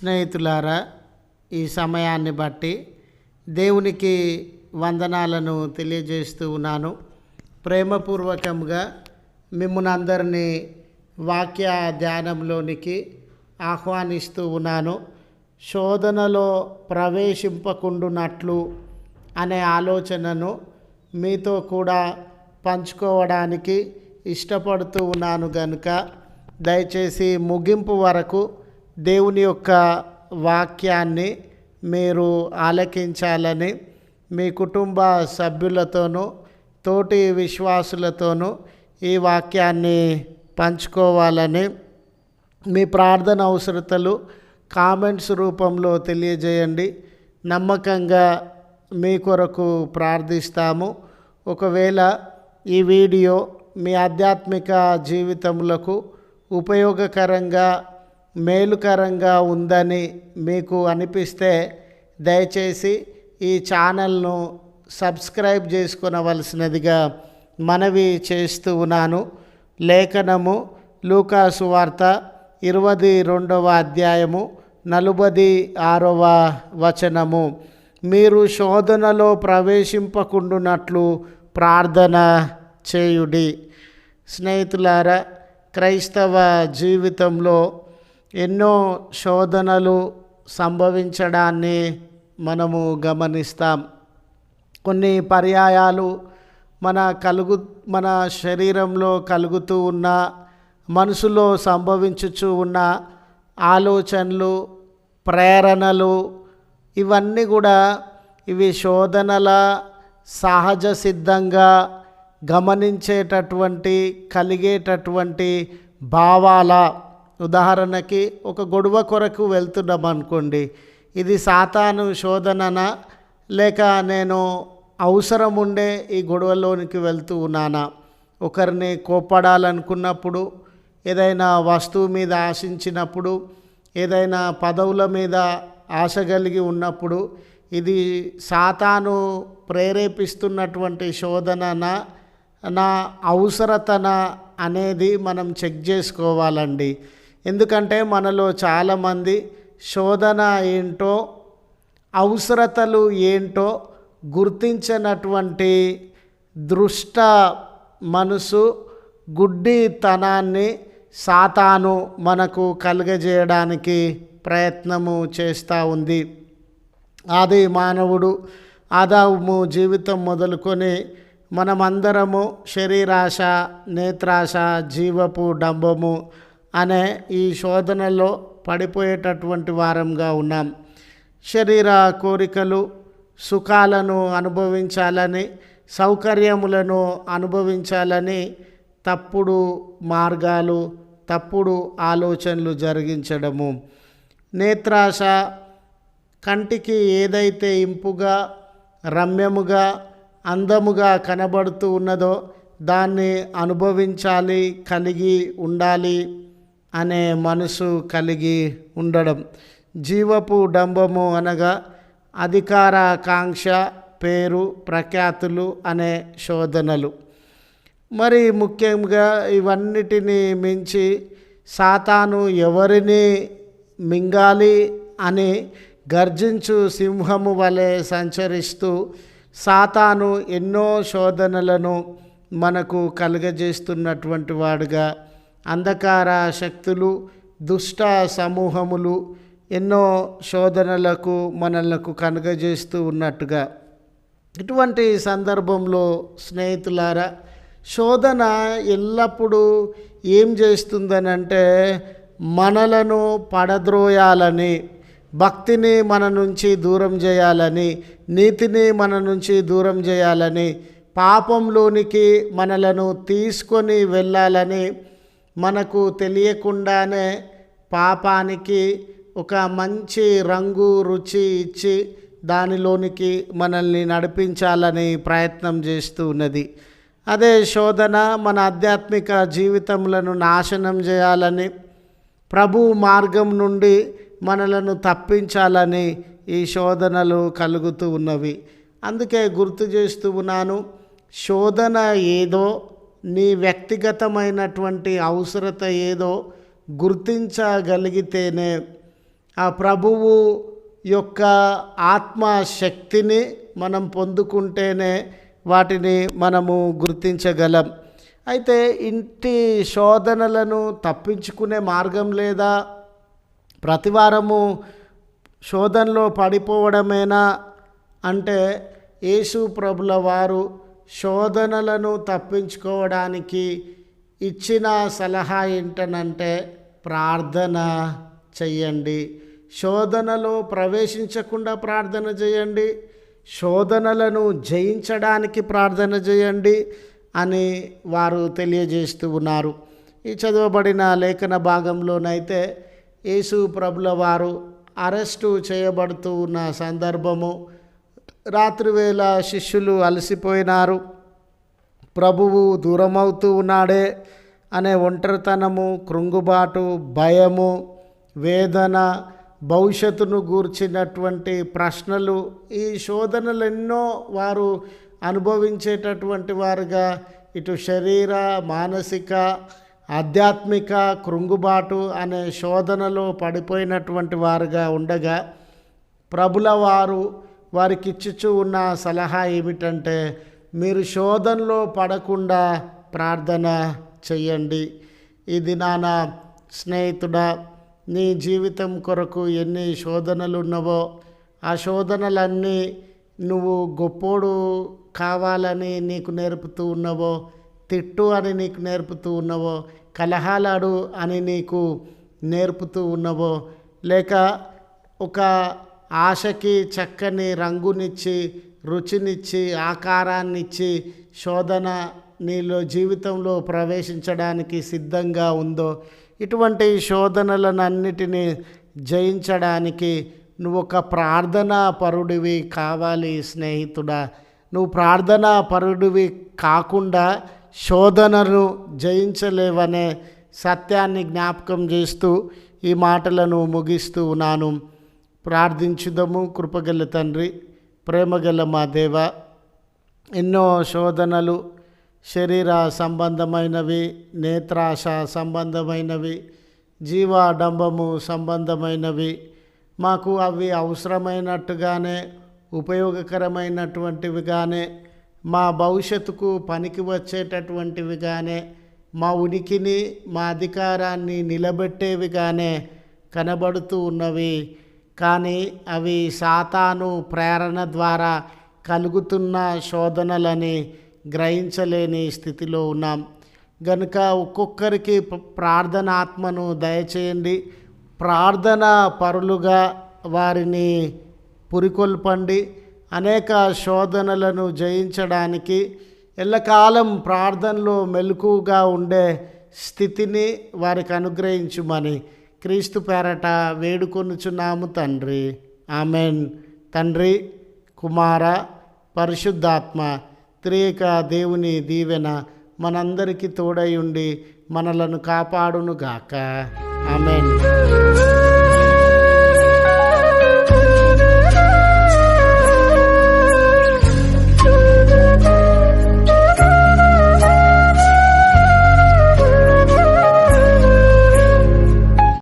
స్నేహితులారా ఈ సమయాన్ని బట్టి దేవునికి వందనాలను తెలియజేస్తూ ఉన్నాను. ప్రేమపూర్వకంగా మిమ్మల్ని అందరినీ వాక్య ధ్యానంలోనికి ఆహ్వానిస్తూ ఉన్నాను. శోధనలో ప్రవేశింపకుండునట్లు అనే ఆలోచనను మీతో కూడా పంచుకోవడానికి ఇష్టపడుతూ ఉన్నాను గనుక దయచేసి ముగింపు వరకు దేవుని యొక్క వాక్యాన్ని మీరు ఆలకించాలని మీ కుటుంబ సభ్యులతోనూ తోటి విశ్వాసులతోనూ ఈ వాక్యాన్ని పంచుకోవాలని మీ ప్రార్థన అవసరతలు కామెంట్స్ రూపంలో తెలియజేయండి. నమ్మకంగా మీ కొరకు ప్రార్థిస్తాము. ఒకవేళ ఈ వీడియో మీ ఆధ్యాత్మిక జీవితములకు ఉపయోగకరంగా మేలుకరంగా ఉందని మీకు అనిపిస్తే దయచేసి ఈ ఛానల్ను సబ్స్క్రైబ్ చేసుకునవలసినదిగా మనవి చేస్తూ ఉన్నాను. లేఖనము లూకాసు వార్త ఇరవై రెండవ అధ్యాయము నలుబది ఆరవ వచనము. మీరు శోధనలో ప్రవేశింపకుండునట్లు ప్రార్థన చేయుడి. స్నేహితులారా క్రైస్తవ జీవితంలో ఎన్నో శోధనలు సంభవించడాన్ని మనము గమనిస్తాం. కొన్ని పర్యాయాలు మన కలుగు మన శరీరంలో కలుగుతూ ఉన్న మనసులో సంభవించుచు ఉన్న ఆలోచనలు ప్రేరణలు ఇవన్నీ కూడా ఇవి శోధనల సహజ సిద్ధంగా గమనించేటటువంటి కలిగేటటువంటి భావాల ఉదాహరణకి ఒక గొడవ కొరకు వెళ్తున్నాం అనుకోండి ఇది సాతాను శోధననా లేక నేను అవసరం ఉండే ఈ గొడవలోనికి వెళ్తూ ఉన్నానా? ఒకరిని కోప్పడాలనుకున్నప్పుడు ఏదైనా వస్తువు మీద ఆశించినప్పుడు ఏదైనా పదవుల మీద ఆశ కలిగి ఉన్నప్పుడు ఇది సాతాను ప్రేరేపిస్తున్నటువంటి శోధనన నా అవసరతన అనేది మనం చెక్ చేసుకోవాలండి. ఎందుకంటే మనలో చాలామంది శోధన ఏంటో అవసరతలు ఏంటో గుర్తించినటువంటి దృష్ట మనసు గుడ్డితనాన్ని సాతాను మనకు కలుగజేయడానికి ప్రయత్నము చేస్తూ ఉంది. ఆది మానవుడు ఆదాము జీవితం మొదలుకొని మనమందరము శరీరాశ నేత్రాశ జీవపు డంబము అనే ఈ శోధనలో పడిపోయేటటువంటి వారంగా ఉన్నాం. శరీర కోరికలు సుఖాలను అనుభవించాలని సౌకర్యములను అనుభవించాలని తప్పుడు మార్గాలు తప్పుడు ఆలోచనలు జరిగించడము. నేత్రాశ కంటికి ఏదైతే ఇంపుగా రమ్యముగా అందముగా కనబడుతూ ఉన్నదో దాన్ని అనుభవించాలి కలిగి ఉండాలి. అనే మనసు కలిగి ఉండడం. జీవపు డంబము అనగా అధికారాకాంక్ష పేరు ప్రఖ్యాతులు అనే శోధనలు. మరి ముఖ్యంగా ఇవన్నిటిని మించి సాతాను ఎవరిని మింగాలి అని గర్జించు సింహము వలె సంచరిస్తూ సాతాను ఎన్నో శోధనలను మనకు కలుగజేస్తున్నటువంటి వాడుగా అంధకార శక్తులు దుష్ట సమూహములు ఎన్నో శోధనలకు మనలకు కనుగజేస్తూ ఉన్నట్టుగా. ఇటువంటి సందర్భంలో స్నేహితులారా శోధన ఎల్లప్పుడూ ఏం చేస్తుందనంటే మనలను పడద్రోయాలని భక్తిని మన నుంచి దూరం చేయాలని నీతిని మన నుంచి దూరం చేయాలని పాపంలోనికి మనలను తీసుకొని వెళ్ళాలని మనకు తెలియకుండానే పాపానికి ఒక మంచి రంగు రుచి ఇచ్చి దానిలోనికి మనల్ని నడిపించాలని ప్రయత్నం చేస్తూ ఉన్నది. అదే శోధన మన ఆధ్యాత్మిక జీవితములను నాశనం చేయాలని ప్రభు మార్గం నుండి మనలను తప్పించాలని ఈ శోధనలు కలుగుతూ ఉన్నవి. అందుకే గుర్తు చేస్తూ ఉన్నాను శోధన ఏదో నీ వ్యక్తిగతమైనటువంటి అవసరత ఏదో గుర్తించగలిగితేనే ఆ ప్రభువు యొక్క ఆత్మశక్తిని మనం పొందుకుంటేనే వాటిని మనము గుర్తించగలం. అయితే ఇంటి శోధనలను తప్పించుకునే మార్గం లేదా ప్రతివారము శోధనలో పడిపోవడమేనా? అంటే యేసు ప్రభుల వారు శోధనలను తప్పించుకోవడానికి ఇచ్చిన సలహా ఏంటనంటే ప్రార్థన చెయ్యండి. శోధనలో ప్రవేశించకుండా ప్రార్థన చేయండి శోధనలను జయించడానికి ప్రార్థన చేయండి అని వారు తెలియజేస్తూ ఉన్నారు. ఈ చదవబడిన లేఖన భాగంలోనైతే యేసు ప్రభుల వారు అరెస్టు చేయబడుతూ ఉన్న సందర్భము రాత్రివేళ శిష్యులు అలసిపోయినారు. ప్రభువు దూరమవుతూ ఉన్నాడే అనే ఒంటరితనము కృంగుబాటు భయము వేదన భవిష్యత్తును గూర్చినటువంటి ప్రశ్నలు ఈ శోధనలు ఎన్నో వారు అనుభవించేటటువంటి వారుగా ఇటు శరీర మానసిక ఆధ్యాత్మిక కృంగుబాటు అనే శోధనలో పడిపోయినటువంటి వారుగా ఉండగా ప్రభుల వారు వారికి ఇచ్చుచూ ఉన్న సలహా ఏమిటంటే మీరు శోధనలో పడకుండా ప్రార్థన చెయ్యండి. ఇది నాన్న స్నేహితుడా నీ జీవితం కొరకు ఎన్ని శోధనలు ఉన్నవో ఆ శోధనలన్నీ నువ్వు గొప్పోడు కావాలని నీకు నేర్పుతూ ఉన్నవో తిట్టు అని నీకు నేర్పుతూ ఉన్నవో కలహాలాడు అని నీకు నేర్పుతూ ఉన్నవో లేక ఒక ఆశకి చక్కని రంగునిచ్చి రుచినిచ్చి ఆకారాన్నిచ్చి శోధన నీలో జీవితంలో ప్రవేశించడానికి సిద్ధంగా ఉందో ఇటువంటి శోధనలనన్నిటినీ జయించడానికి నువ్వు ఒక ప్రార్థనా పరుడివి కావాలి స్నేహితుడా. నువ్వు ప్రార్థనా పరుడివి కాకుండా శోధనను జయించలేవనే సత్యాన్ని జ్ఞాపకం చేస్తూ ఈ మాటలను ముగిస్తూ ఉన్నాను. ప్రార్థించుదము కృపగల తండ్రి ప్రేమగల మా దేవ. ఎన్నో శోధనలు శరీర సంబంధమైనవి నేత్రాశ సంబంధమైనవి జీవాడంబము సంబంధమైనవి. మాకు అవి అవసరమైనట్టుగానే ఉపయోగకరమైనటువంటివిగానే మా భవిష్యత్తుకు పనికి వచ్చేటటువంటివిగానే మా ఉనికిని మా అధికారాన్ని నిలబెట్టేవిగానే కనబడుతూ ఉన్నవి. కానీ అవి సాతాను ప్రేరణ ద్వారా కలుగుతున్న శోధనలని గ్రహించలేని స్థితిలో ఉన్నాం. గనుక ఒక్కొక్కరికి ప్రార్థనాత్మను దయచేయండి. ప్రార్థన పరులుగా వారిని పురికొల్పండి. అనేక శోధనలను జయించడానికి ఎల్లకాలం ప్రార్థనలో మెలకుగా ఉండే స్థితిని వారికి అనుగ్రహించుమని క్రీస్తు పేరట వేడుకొనుచున్నాము తండ్రి. ఆమెన్. తండ్రి కుమార పరిశుద్ధాత్మ త్రేక దేవుని దీవెన మనందరికీ తోడై ఉండి మనలను కాపాడునుగాక. ఆమెన్.